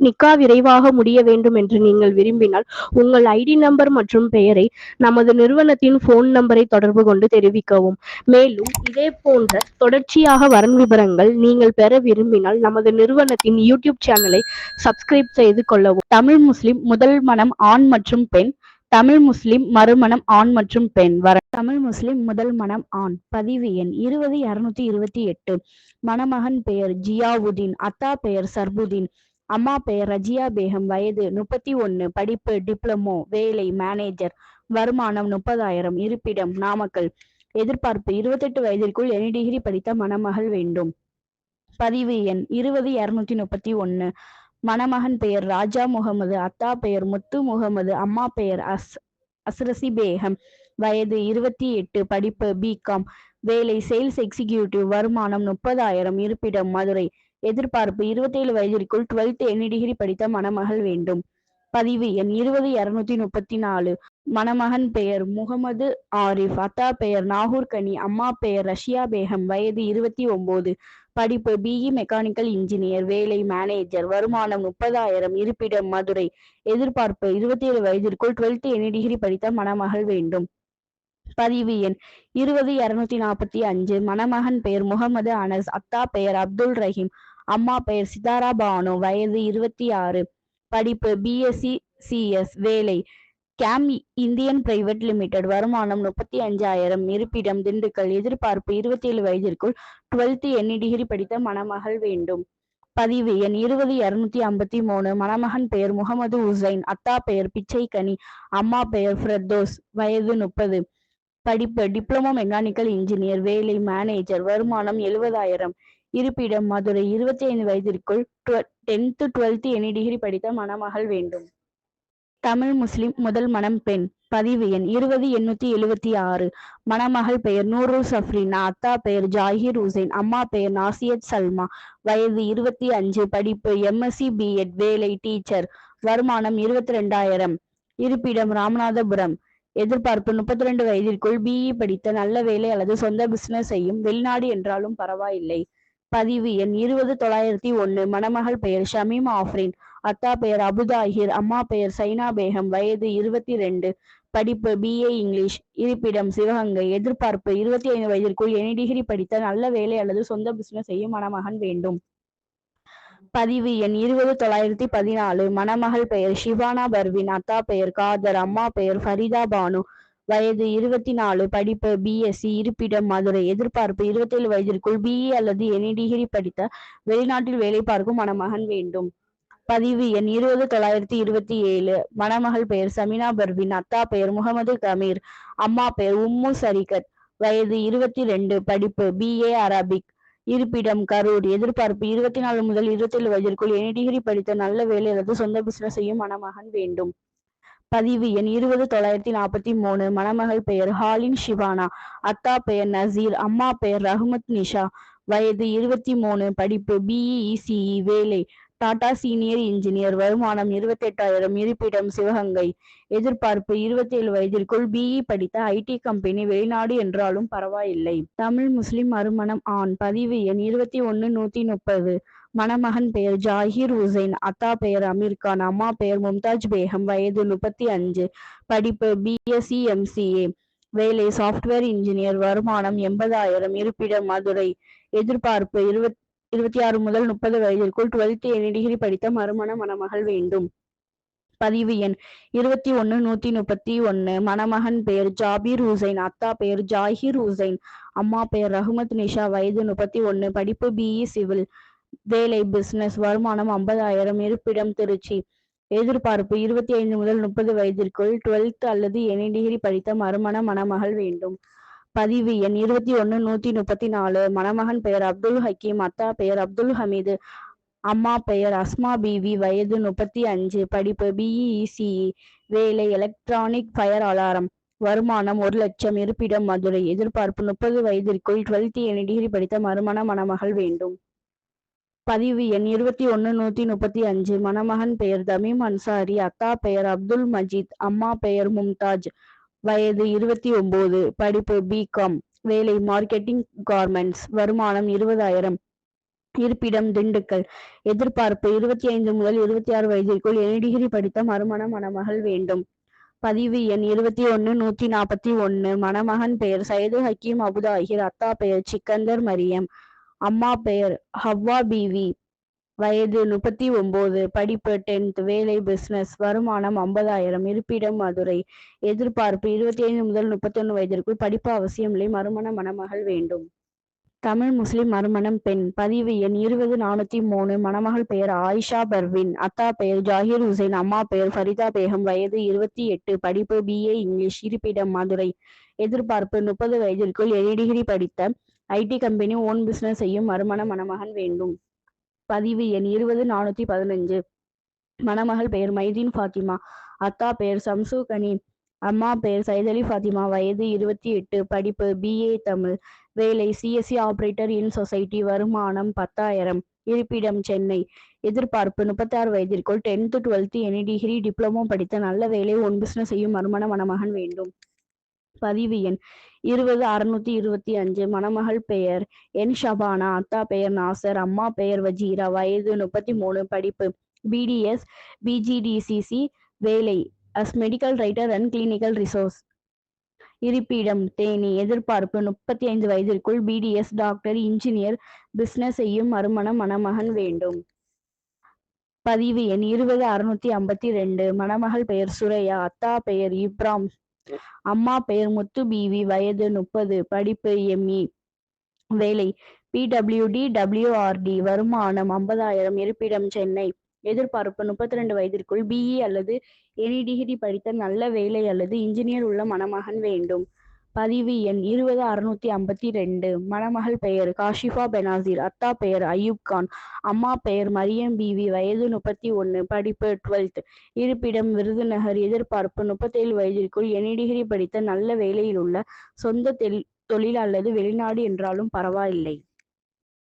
நிக்கா விரைவாக முடிய வேண்டும் என்று நீங்கள் விரும்பினால் உங்கள் ஐடி நம்பர் மற்றும் பெயரை நமது நிறுவனத்தின் போன் நம்பரை தொடர்பு கொண்டு தெரிவிக்கவும். மேலும் இதே போன்ற தொடர்ச்சியாக வரன் விவரங்கள் நீங்கள் பெற விரும்பினால் நமது நிறுவனத்தின் யூடியூப் சேனலை சப்ஸ்கிரைப் செய்து கொள்ளவும். தமிழ் முஸ்லிம் முதல் மனம் ஆண் மற்றும் பெண் தமிழ் முஸ்லிம் மறுமணம் ஆண் மற்றும் பெண். வர தமிழ் முஸ்லிம் முதல் மனம் ஆண். பதிவு எண் இருபது இருநூத்தி இருபத்தி எட்டு. மணமகன் பெயர் ஜியாவுதீன் அத்தா பெயர் சர்புதீன். அம்மா பெயர் ரஜியா பேகம். வயது முப்பத்தி ஒன்னு. படிப்பு டிப்ளமோ வேலை மேனேஜர் வருமானம் முப்பதாயிரம். இருப்பிடம் நாமக்கல். எதிர்பார்ப்பு இருபத்தெட்டு வயதிற்குள் எனி டிகிரி படித்த மணமகள் வேண்டும். பதிவு எண் இருபது இருநூத்தி முப்பத்தி ஒன்னு. மணமகன் பெயர் ராஜா முகமது அத்தா பெயர் முத்து முகமது அம்மா பெயர் அஸ் அஸ்ரசி பேகம். வயது இருபத்தி எட்டு. படிப்பு பிகாம் வேலை சேல்ஸ் எக்ஸிகியூட்டிவ் வருமானம் முப்பதாயிரம். இருப்பிடம் மதுரை. எதிர்பார்ப்பு இருபத்தேழு வயதிற்குள் டுவெல்த் எனி டிகிரி படித்த மணமகள் வேண்டும். பதிவு எண் இருபது இருநூத்தி முப்பத்தி நாலு. மணமகன் பெயர் முகமது ஆரிஃப். அத்தா பெயர் நாகூர் கனி. அம்மா பெயர் ரஷ்யா பேகம். வயது இருபத்தி ஒன்பது படிப்பு பிஇ மெக்கானிக்கல் இன்ஜினியர் வேலை மேனேஜர் வருமானம் முப்பதாயிரம். இருப்பிடம் மதுரை. எதிர்பார்ப்பு இருபத்தி ஏழு வயதிற்குள் டுவெல்த் எனி டிகிரி படித்த மணமகள் வேண்டும். பதிவு எண் இருபது இருநூத்தி நாற்பத்தி அஞ்சு. மணமகன் பெயர் முகமது அனஸ். அத்தா பெயர் அப்துல் ரஹீம். அம்மா பெயர் சிதாரா பானு வயது இருபத்தி ஆறு படிப்பு பிஎஸ்சி சிஎஸ் வேலை. கேம் இந்தியன் பிரைவேட் லிமிடெட் வருமானம் முப்பத்தி அஞ்சாயிரம் இருப்பிடம் திண்டுக்கல் எதிர்பார்ப்பு இருபத்தி ஏழு வயதிற்குள் டுவெல்த் எண்ணி டிகிரி படித்த மணமகள் வேண்டும். பதிவு எண் இருபது இருநூத்தி ஐம்பத்தி மூணு மணமகன் பெயர் முகமது உசைன் அத்தா பெயர் பிச்சை கனி அம்மா பெயர் ஃப்ரெத்தோஸ் வயது முப்பது. படிப்பு டிப்ளமோ மெக்கானிக்கல் இன்ஜினியர் வேலை மேனேஜர் வருமானம் எழுபதாயிரம். இருப்பிடம் மதுரை இருபத்தி ஐந்து வயதிற்குள் டென்த்து டுவெல்த் எனி டிகிரி படித்த மணமகள் வேண்டும். தமிழ் முஸ்லிம் முதல் மணம் பெண். பதிவு எண் இருபது எண்ணூத்தி எழுவத்தி ஆறு. மணமகள் பெயர் நூரு சஃப்ரின் அத்தா பெயர் ஜாகிர் ஹுசைன் அம்மா பெயர் நாசியத் சல்மா. வயது இருபத்தி அஞ்சு. படிப்பு எம்எஸ்சி பிஎட் வேலை டீச்சர். வருமானம் இருபத்தி ரெண்டாயிரம் இருப்பிடம் ராமநாதபுரம். எதிர்பார்ப்பு முப்பத்தி ரெண்டு வயதிற்குள் பிஇ படித்த நல்ல வேலை அல்லது சொந்த பிசினஸ் செய்யும். வெளிநாடு என்றாலும் பரவாயில்லை. பதிவு எண் இருபது தொள்ளாயிரத்தி ஒன்று மணமகள் பெயர் ஷமீம் ஆஃப்ரின். அத்தா பெயர் அபுதாஹிர் அம்மா பெயர் சைனா பேகம். வயது இருபத்தி ரெண்டு படிப்பு பிஏ இங்கிலீஷ். இருப்பிடம் சிவகங்கை. எதிர்பார்ப்பு இருபத்தி ஐந்து வயதிற்குள் எனி டிகிரி படித்த நல்ல வேலை அல்லது சொந்த பிசினஸ் செய்யும் மணமகன் வேண்டும். பதிவு எண் இருபது தொள்ளாயிரத்தி பதினாலு. மணமகள் பெயர் ஷிவானா பர்வின். அத்தா பெயர் காதர். அம்மா பெயர் ஃபரிதா பானு. வயது இருபத்தி நாலு படிப்பு பிஎஸ்சி இருப்பிடம் மதுரை. எதிர்பார்ப்பு இருபத்தேழு வயதிற்குள் பிஇ அல்லது எனி டிகிரி படித்த வெளிநாட்டில் வேலை பார்க்கும் மணமகன் வேண்டும். பதிவு எண் இருபது தொள்ளாயிரத்தி இருபத்தி ஏழு மணமகள் பெயர் சமினா பர்வின் அத்தா பெயர் முகமது கமீர் அம்மா பெயர் உம்மு சரிகத். வயது இருபத்தி ரெண்டு படிப்பு பிஏ அரபிக் இருப்பிடம் கரூர். எதிர்பார்ப்பு இருபத்தி நாலு முதல் இருபத்தி ஏழு வயதிற்குள் எனி டிகிரி படித்த நல்ல வேலை அல்லது சொந்த பிசினஸ் செய்யும் மணமகன் வேண்டும். பதிவு எண் இருபது தொள்ளாயிரத்தி நாற்பத்தி மூணு. மணமகள் பெயர் ஹாலின் ஷிவானா. அத்தா பெயர் நசீர். அம்மா பெயர் ரஹ்மத் நிஷா. வயது இருபத்தி மூணு. படிப்பு பிஇஇசிஇ வேலை. Tata senior engineer. வருமானம் இருபத்தெட்டாயிரம். இருப்பிடம் சிவகங்கை. எதிர்பார்ப்பு இருபத்தி ஏழு வயதிற்குள் பிஇ படித்த ஐடி கம்பெனி வெளிநாடு என்றாலும் பரவாயில்லை. தமிழ் முஸ்லிம் மறுமணம் ஆண். பதிவு எண் இருபத்தி ஒன்னு நூத்தி முப்பது. மணமகன் பெயர் ஜாகிர் உசைன் அத்தா பெயர் அமீர் கான் அம்மா பெயர் மும்தாஜ் பேகம் வயது முப்பத்தி அஞ்சு படிப்பு பிஎஸ்சி எம்சிஏ வேலை சாஃப்ட்வேர் இன்ஜினியர் வருமானம் எண்பதாயிரம் இருப்பிடம் மதுரை எதிர்பார்ப்பு இருபத் இருபத்தி ஆறு முதல் முப்பது வயதிற்குள் டுவெல்த் எனி டிகிரி படித்த மறுமண மணமகள் வேண்டும். பதிவு எண் இருபத்தி ஒன்னு நூத்தி முப்பத்தி ஒன்னு மணமகன் பெயர் ஜாபீர் ஹுசைன் அத்தா பெயர் ஜாகிர் ஹுசைன் அம்மா பெயர் ரஹ்மத் நிஷா வயது முப்பத்தி ஒன்னு படிப்பு பிஇ சிவில் வேலை பிசினஸ் வருமானம் ஐம்பதாயிரம் இருப்பிடம் திருச்சி. எதிர்பார்ப்பு இருபத்தி ஐந்து முதல் முப்பது வயதிற்குள் டுவெல்த் அல்லது எனி டிகிரி படித்த மறுமண மணமகள் வேண்டும். பதிவு எண் இருபத்தி ஒன்னு நூத்தி முப்பத்தி நாலு மணமகன் பெயர் அப்துல் ஹக்கீம் அத்தா பெயர் அப்துல் ஹமீது அம்மா பெயர் அஸ்மா பிவி வயது முப்பத்தி அஞ்சு படிப்பு பிஇசிஇ வேலை எலக்ட்ரானிக் ஃபயர் அலாரம் வருமானம் ஒரு லட்சம் இருப்பிடம் மதுரை. எதிர்பார்ப்பு முப்பது வயதிற்குள் டுவெல்த் எனி டிகிரி படித்த மறுமண மணமகள் வேண்டும். பதிவு எண் இருபத்தி ஒன்னு நூத்தி முப்பத்தி அஞ்சு. மணமகன் பெயர் தமீம் அன்சாரி அத்தா பெயர் அப்துல் மஜீத் அம்மா பெயர் மும்தாஜ். வயது இருபத்தி ஒன்பது படிப்பு பிகாம் வேலை மார்க்கெட்டிங் கார்மெண்ட்ஸ் வருமானம் இருபதாயிரம். இருப்பிடம் திண்டுக்கல். எதிர்பார்ப்பு இருபத்தி ஐந்து முதல் இருபத்தி ஆறு வயதிற்குள் எனி டிகிரி படித்த மறுமண மணமகள் வேண்டும். பதிவு எண் இருபத்தி ஒன்னு நூத்தி நாற்பத்தி ஒன்னு. மணமகன் பெயர் சையது ஹக்கீம் அபுதாஹிர் அத்தா பெயர் சிக்கந்தர் மரியம். அம்மா பெயர் ஹவ்வா பீவி. வயது முப்பத்தி ஒன்பது படிப்பு டென்த் வேலை பிசினஸ் வருமானம் ஐம்பதாயிரம். இருப்பிடம் மதுரை. எதிர்பார்ப்பு இருபத்தி ஐந்து முதல் முப்பத்தொன்னு வயதிற்குள் படிப்பு அவசியமில்லை மறுமண மணமகள் வேண்டும். தமிழ் முஸ்லிம் மறுமணம் பெண். பதிவு எண் இருபது நானூத்தி மூணு. மணமகள் பெயர் ஆயிஷா பர்வின். அத்தா பெயர் ஜாகிர் ஹுசைன். அம்மா பெயர் ஃபரிதா பேகம். வயது இருபத்தி எட்டு படிப்பு பிஏ இங்கிலீஷ். இருப்பிடம் மதுரை. எதிர்பார்ப்பு முப்பது வயதிற்குள் எனி டிகிரி படித்த ஐடி கம்பெனி ஓன் பிசினஸ் செய்யும் மறுமண மணமகன் வேண்டும். பதிவு எண் இருபது நானூத்தி பதினஞ்சு. மணமகள் பெயர் மைதீன் ஃபாத்திமா. அத்தா பெயர் சம்சு கனி. அம்மா பெயர் சைதலி ஃபாத்திமா. வயது இருபத்தி எட்டு. படிப்பு பிஏ தமிழ். வேலை சிஎஸ்சி ஆபரேட்டர் இன் சொசைட்டி வருமானம் பத்தாயிரம். இருப்பிடம் சென்னை. எதிர்பார்ப்பு முப்பத்தாறு வயதிற்குள் tenth twelfth any degree diploma படித்த நல்ல வேலை ஒன் பிசினஸ் செய்யும் மறுமண மணமகன் வேண்டும். பதிவு எண் இருபது அறுநூத்தி இருபத்தி அஞ்சு. மணமகள் பெயர் என் ஷபானா. அத்தா பெயர் நாசர். அம்மா பெயர் வஜீரா. வயது முப்பத்தி மூணு படிப்பு பிடிஎஸ் பிஜிடிசிசி வேலை as medical writer and clinical research இருப்பிடம் தேனி. எதிர்பார்ப்பு முப்பத்தி ஐந்து வயதிற்குள் பிடிஎஸ் டாக்டர் இன்ஜினியர் பிசினஸ் செய்யும் மறுமண மணமகன் வேண்டும். பதிவு எண் இருபது அறுநூத்தி ஐம்பத்தி ரெண்டு. மணமகள் பெயர் சுரையா. அத்தா பெயர் இப்ராம். அம்மா பெயர் முத்து பிவி வயது முப்பது படிப்பு எம்இ வேலை. பிடபிள்யூடி டபிள்யூஆர்டி வருமானம் ஐம்பதாயிரம் இருப்பிடம் சென்னை. எதிர்பார்ப்பு முப்பத்தி ரெண்டு வயதிற்குள் பிஇ அல்லது எனி டிகிரி படித்த நல்ல வேலை அல்லது இன்ஜினியர் உள்ள மணமகன் வேண்டும். பதிவு எண் இருபது அறுநூத்தி ஐம்பத்தி ரெண்டு. மணமகள் பெயர் காஷிஃபா பெனாசிர். அத்தா பெயர் அயூப் கான். அம்மா பெயர் மரியம் பிவி. வயது முப்பத்தி ஒன்னு. படிப்பு டுவெல்த். இருப்பிடம் விருதுநகர் எதிர்பார்ப்பு முப்பத்தேழு வயதிற்குள் எனி டிகிரி படித்த நல்ல வேலையில் உள்ள சொந்த தொழில் அல்லது வெளிநாடு என்றாலும் பரவாயில்லை.